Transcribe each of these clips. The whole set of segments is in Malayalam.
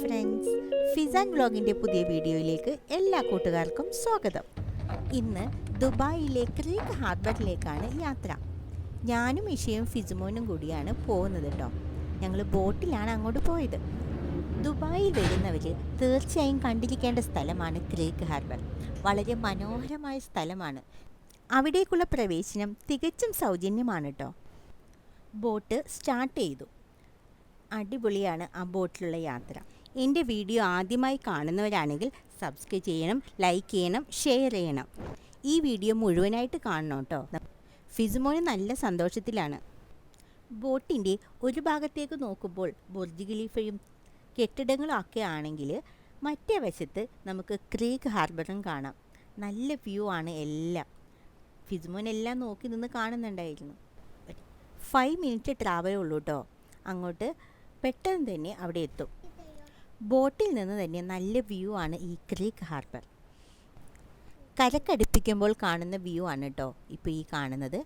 ഫ്രണ്ട്സ് ഫിസാൻ വ്ലോഗിന്റെ പുതിയ വീഡിയോയിലേക്ക് എല്ലാ കൂട്ടുകാർക്കും സ്വാഗതം. ഇന്ന് ദുബായിലെ ക്രീക്ക് ഹാർബറിലേക്കാണ് യാത്ര. ഞാനും ഇഷയും ഫിസുമോനും കൂടിയാണ് പോകുന്നത് കേട്ടോ ഞങ്ങൾ ബോട്ടിലാണ് അങ്ങോട്ട് പോയത്. ദുബായിൽ വരുന്നവർ തീർച്ചയായും കണ്ടിരിക്കേണ്ട സ്ഥലമാണ് ക്രീക്ക് ഹാർബർ. വളരെ മനോഹരമായ സ്ഥലമാണ്. അവിടേക്കുള്ള പ്രവേശനം തികച്ചും സൗജന്യമാണ് കേട്ടോ ബോട്ട് സ്റ്റാർട്ട് ചെയ്തു. അടിപൊളിയാണ് ആ ബോട്ടിലുള്ള യാത്ര. എന്റെ വീഡിയോ ആദ്യമായി കാണുന്നവരാണെങ്കിൽ സബ്സ്ക്രൈബ് ചെയ്യണം ലൈക്ക് ചെയ്യണം ഷെയർ ചെയ്യണം. ഈ വീഡിയോ മുഴുവനായിട്ട് കാണണം കേട്ടോ. ഫിസുമോന് നല്ല സന്തോഷത്തിലാണ്. ബോട്ടിന്റെ ഒരു ഭാഗത്തേക്ക് നോക്കുമ്പോൾ ബുർജ് ഖലീഫയും കെട്ടിടങ്ങളൊക്കെ ആണെങ്കിൽ മറ്റേ വശത്ത് നമുക്ക് ക്രീക്ക് ഹാർബറും കാണാം. നല്ല വ്യൂ ആണ് എല്ലാം. ഫിസുമോൻ എല്ലാം നോക്കി നിന്ന് കാണുന്നുണ്ടായിരുന്നു. ഫൈവ് മിനിറ്റ് ട്രാവലേ ഉള്ളൂ കേട്ടോ. അങ്ങോട്ട് പെട്ടെന്ന് തന്നെ അവിടെ എത്തും. ബോട്ടിൽ നിന്ന് തന്നെ നല്ല വ്യൂ ആണ് ഈ ക്രീക്ക് ഹാർബർ. കരക്കടുപ്പിക്കുമ്പോൾ കാണുന്ന വ്യൂ ആണ് കേട്ടോ ഇപ്പോൾ ഈ കാണുന്നത്.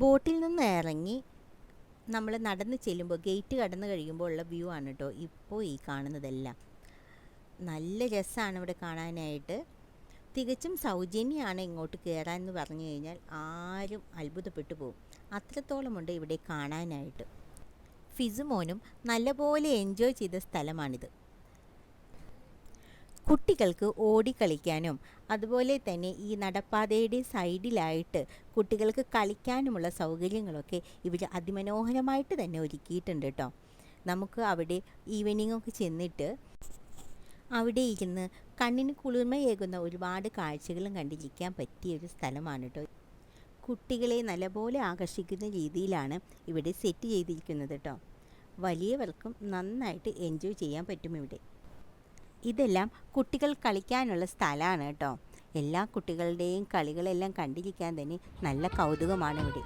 ബോട്ടിൽ നിന്ന് ഇറങ്ങി നമ്മൾ നടന്ന് ചെല്ലുമ്പോൾ ഗേറ്റ് കടന്ന് കഴിയുമ്പോൾ ഉള്ള വ്യൂ ആണ് കേട്ടോ ഇപ്പോൾ ഈ കാണുന്നതെല്ലാം. നല്ല രസമാണ് ഇവിടെ കാണാനായിട്ട്. തികച്ചും സൗജന്യമാണ് ഇങ്ങോട്ട് കയറാൻ എന്ന് പറഞ്ഞു കഴിഞ്ഞാൽ ആരും അത്ഭുതപ്പെട്ടു പോകും. അത്രത്തോളമുണ്ട് ഇവിടെ കാണാനായിട്ട്. ഫിസുമോനും നല്ലപോലെ എൻജോയ് ചെയ്ത സ്ഥലമാണിത്. കുട്ടികൾക്ക് ഓടിക്കളിക്കാനും അതുപോലെ തന്നെ ഈ നടപ്പാതയുടെ സൈഡിലായിട്ട് കുട്ടികൾക്ക് കളിക്കാനുമുള്ള സൗകര്യങ്ങളൊക്കെ ഇവർ അതിമനോഹരമായിട്ട് തന്നെ ഒരുക്കിയിട്ടുണ്ട് കേട്ടോ നമുക്ക് അവിടെ ഈവനിങ്ങൊക്കെ ചെന്നിട്ട് അവിടെ ഇരുന്ന് കണ്ണിന് കുളിർമയേകുന്ന ഒരുപാട് കാഴ്ചകളും കണ്ടിരിക്കാൻ പറ്റിയ ഒരു സ്ഥലമാണ് കേട്ടോ കുട്ടികളെ നല്ലപോലെ ആകർഷിക്കുന്ന രീതിയിലാണ് ഇവിടെ സെറ്റ് ചെയ്തിരിക്കുന്നത് കേട്ടോ വലിയവർക്കും നന്നായിട്ട് എൻജോയ് ചെയ്യാൻ പറ്റും ഇവിടെ. ഇതെല്ലാം കുട്ടികൾ കളിക്കാനുള്ള സ്ഥലമാണ് കേട്ടോ എല്ലാ കുട്ടികളുടെയും കളികളെല്ലാം കണ്ടിരിക്കാൻ തന്നെ നല്ല കൗതുകമാണ് ഇവിടെ.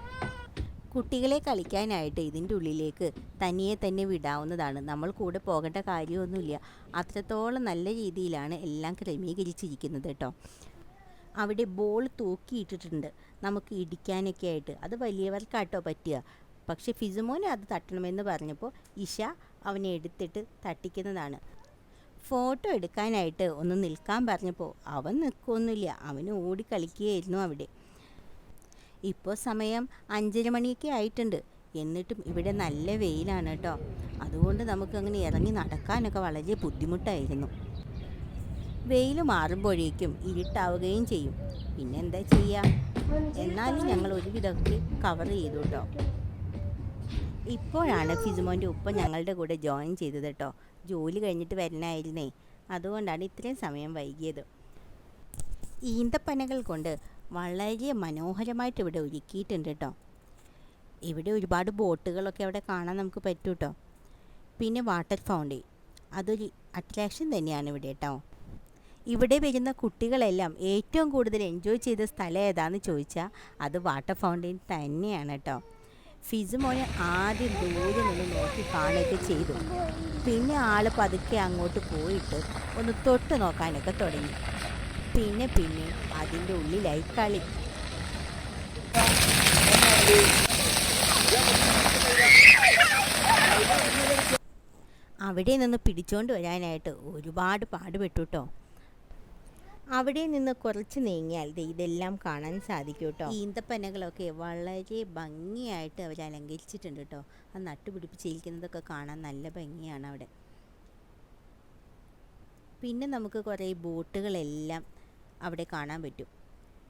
കുട്ടികളെ കളിക്കാനായിട്ട് ഇതിന്റെ ഉള്ളിലേക്ക് തനിയെ തന്നെ വിടാവുന്നതാണ്. നമ്മൾ കൂടെ പോകേണ്ട കാര്യമൊന്നുമില്ല. അത്രത്തോളം നല്ല രീതിയിലാണ് എല്ലാം ക്രമീകരിച്ചിരിക്കുന്നത് കേട്ടോ അവിടെ ബോൾ തൂക്കിയിട്ടിട്ടുണ്ട്. നമുക്ക് ഇടിക്കാനൊക്കെ ആയിട്ട്. അത് വലിയവർക്കാട്ടോ പറ്റുക. പക്ഷേ ഫിസുമോനെ അത് തട്ടണമെന്ന് പറഞ്ഞപ്പോൾ ഇഷ അവനെ എടുത്തിട്ട് തട്ടിക്കുന്നതാണ്. ഫോട്ടോ എടുക്കാനായിട്ട് ഒന്ന് നിൽക്കാൻ പറഞ്ഞപ്പോൾ അവൻ നിൽക്കുകയൊന്നുമില്ല അവന് ഓടിക്കളിക്കുകയായിരുന്നു അവിടെ. ഇപ്പോൾ സമയം അഞ്ചര മണിയൊക്കെ ആയിട്ടുണ്ട്. എന്നിട്ടും ഇവിടെ നല്ല വെയിലാണ് കേട്ടോ. അതുകൊണ്ട് നമുക്ക് അങ്ങനെ ഇറങ്ങി നടക്കാനൊക്കെ വളരെ ബുദ്ധിമുട്ടായിരുന്നു. വെയിൽ മാറുമ്പോഴേക്കും ഇരുട്ടാവുകയും ചെയ്യും. പിന്നെന്താ ചെയ്യുക? എന്നാലും ഞങ്ങൾ ഒരുവിധമൊക്കെ കവർ ചെയ്തു കേട്ടോ ഇപ്പോഴാണ് ഫിസുമോന്റെ ഉപ്പ ഞങ്ങളുടെ കൂടെ ജോയിൻ ചെയ്തത് കേട്ടോ ജോലി കഴിഞ്ഞിട്ട് വരണമായിരുന്നേ അതുകൊണ്ടാണ് ഇത്രയും സമയം വൈകിയത്. ഈന്തപ്പനകൾ കൊണ്ട് വളരെ മനോഹരമായിട്ട് ഇവിടെ ഒരുക്കിയിട്ടുണ്ട് കേട്ടോ ഇവിടെ ഒരുപാട് ബോട്ടുകളൊക്കെ അവിടെ കാണാൻ നമുക്ക് പറ്റൂട്ടോ. കേട്ടോ പിന്നെ വാട്ടർ ഫൗണ്ടി. അതൊരു അട്രാക്ഷൻ തന്നെയാണ് ഇവിടെ കേട്ടോ ഇവിടെ വരുന്ന കുട്ടികളെല്ലാം ഏറ്റവും കൂടുതൽ എൻജോയ് ചെയ്ത സ്ഥലം ഏതാന്ന് ചോദിച്ചാൽ അത് വാട്ടർ ഫൗണ്ടെയിൻ തന്നെയാണ് കേട്ടോ ഫിസ് മോനെ ആദ്യം ദൂരെ നിന്ന് നോക്കി കാണുകയൊക്കെ ചെയ്തു. പിന്നെ ആൾ പതുക്കെ അങ്ങോട്ട് പോയിട്ട് ഒന്ന് തൊട്ട് നോക്കാനൊക്കെ തുടങ്ങി. പിന്നെ പിന്നെ അതിന്റെ ഉള്ളിലായി കളി. അവിടെ നിന്ന് പിടിച്ചോണ്ട് വരാനായിട്ട് ഒരുപാട് പാടുപെട്ടു കേട്ടോ അവിടെ നിന്ന് കുറച്ച് നീങ്ങിയാൽ ഇതെല്ലാം കാണാൻ സാധിക്കും കേട്ടോ ഈന്തപ്പനകളൊക്കെ വളരെ ഭംഗിയായിട്ട് അവർ അലങ്കരിച്ചിട്ടുണ്ട് കേട്ടോ ആ നട്ടുപിടിപ്പിച്ചിരിക്കുന്നതൊക്കെ കാണാൻ നല്ല ഭംഗിയാണ് അവിടെ. പിന്നെ നമുക്ക് കുറേ ബോട്ടുകളെല്ലാം അവിടെ കാണാൻ പറ്റും.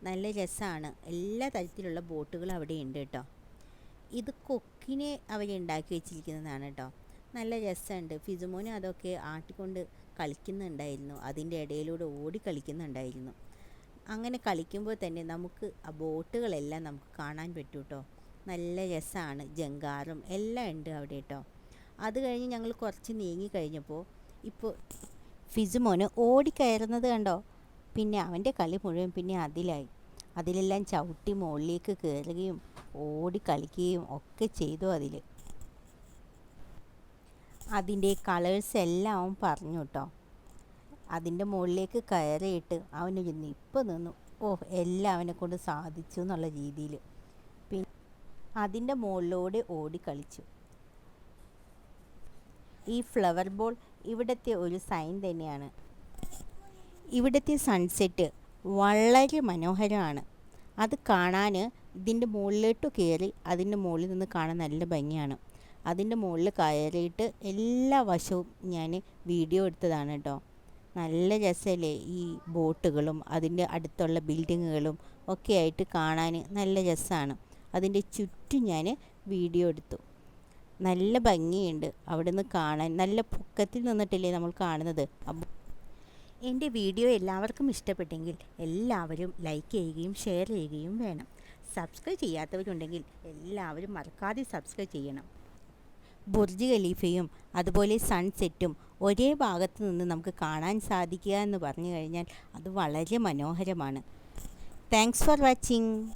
നല്ല രസമാണ് എല്ലാ തരത്തിലുള്ള ബോട്ടുകളും അവിടെ ഉണ്ട് കേട്ടോ ഇത് കൊക്കിനെ അവർ അവരുണ്ടാക്കി വെച്ചിരിക്കുന്നതാണ് കേട്ടോ നല്ല രസമുണ്ട്. ഫിസുമോന് അതൊക്കെ ആട്ടിക്കൊണ്ട് കളിക്കുന്നുണ്ടായിരുന്നു. അതിന്റെ ഇടയിലൂടെ ഓടി കളിക്കുന്നുണ്ടായിരുന്നു. അങ്ങനെ കളിക്കുമ്പോൾ തന്നെ നമുക്ക് ആ ബോട്ടുകളെല്ലാം നമുക്ക് കാണാൻ പറ്റും കേട്ടോ നല്ല രസമാണ്. ജങ്കാറും എല്ലാം ഉണ്ട് അവിടെ കേട്ടോ. അത് കഴിഞ്ഞ് ഞങ്ങൾ കുറച്ച് നീങ്ങി കഴിഞ്ഞപ്പോൾ ഇപ്പോൾ ഫിസുമോന് ഓടിക്കയറുന്നത് കണ്ടോ? പിന്നെ അവന്റെ കളി മുഴുവൻ പിന്നെ അതിലായി. അതിലെല്ലാം ചവിട്ടി മുകളിലേക്ക് കയറുകയും ഓടി കളിക്കുകയും ഒക്കെ ചെയ്തു അതിൽ. അതിന്റെ കളേഴ്സ് എല്ലാം അവൻ പറഞ്ഞു കേട്ടോ. അതിന്റെ മുകളിലേക്ക് കയറിയിട്ട് അവനൊരു നിപ്പ് നിന്നു. ഓ എല്ലാം അവനെ കൊണ്ട് സാധിച്ചു എന്നുള്ള രീതിയിൽ. പിന്നെ അതിന്റെ മുകളിലൂടെ ഓടി കളിച്ചു. ഈ ഫ്ലവർ ബോൾ ഇവിടുത്തെ ഒരു സൈൻ തന്നെയാണ്. ഇവിടുത്തെ സൺസെറ്റ് വളരെ മനോഹരമാണ്. അത് കാണാൻ ഇതിന്റെ മുകളിലോട്ട് കയറി അതിന്റെ മുകളിൽ നിന്ന് കാണാൻ നല്ല ഭംഗിയാണ്. അതിന്റെ മുകളിൽ കയറിയിട്ട് എല്ലാ വശവും ഞാൻ വീഡിയോ എടുത്തതാണ് കേട്ടോ. നല്ല രസമല്ലേ ഈ ബോട്ടുകളും അതിന്റെ അടുത്തുള്ള ബിൽഡിങ്ങുകളും ഒക്കെ ആയിട്ട് കാണാൻ നല്ല രസമാണ്. അതിന്റെ ചുറ്റും ഞാൻ വീഡിയോ എടുത്തു. നല്ല ഭംഗിയുണ്ട് അവിടെ നിന്ന് കാണാൻ. നല്ല പൊക്കത്തിൽ നിന്നിട്ടില്ലേ നമ്മൾ കാണുന്നത്. എന്റെ വീഡിയോ എല്ലാവർക്കും ഇഷ്ടപ്പെട്ടെങ്കിൽ എല്ലാവരും ലൈക്ക് ചെയ്യുകയും ഷെയർ ചെയ്യുകയും വേണം. സബ്സ്ക്രൈബ് ചെയ്യാത്തവരുണ്ടെങ്കിൽ എല്ലാവരും മറക്കാതെ സബ്സ്ക്രൈബ് ചെയ്യണം. ബുർജ് ഖലീഫയും അതുപോലെ സൺസെറ്റും ഒരേ ഭാഗത്ത് നിന്ന് നമുക്ക് കാണാൻ സാധിക്കുക എന്ന് പറഞ്ഞു കഴിഞ്ഞാൽ അത് വളരെ മനോഹരമാണ്. Thanks for watching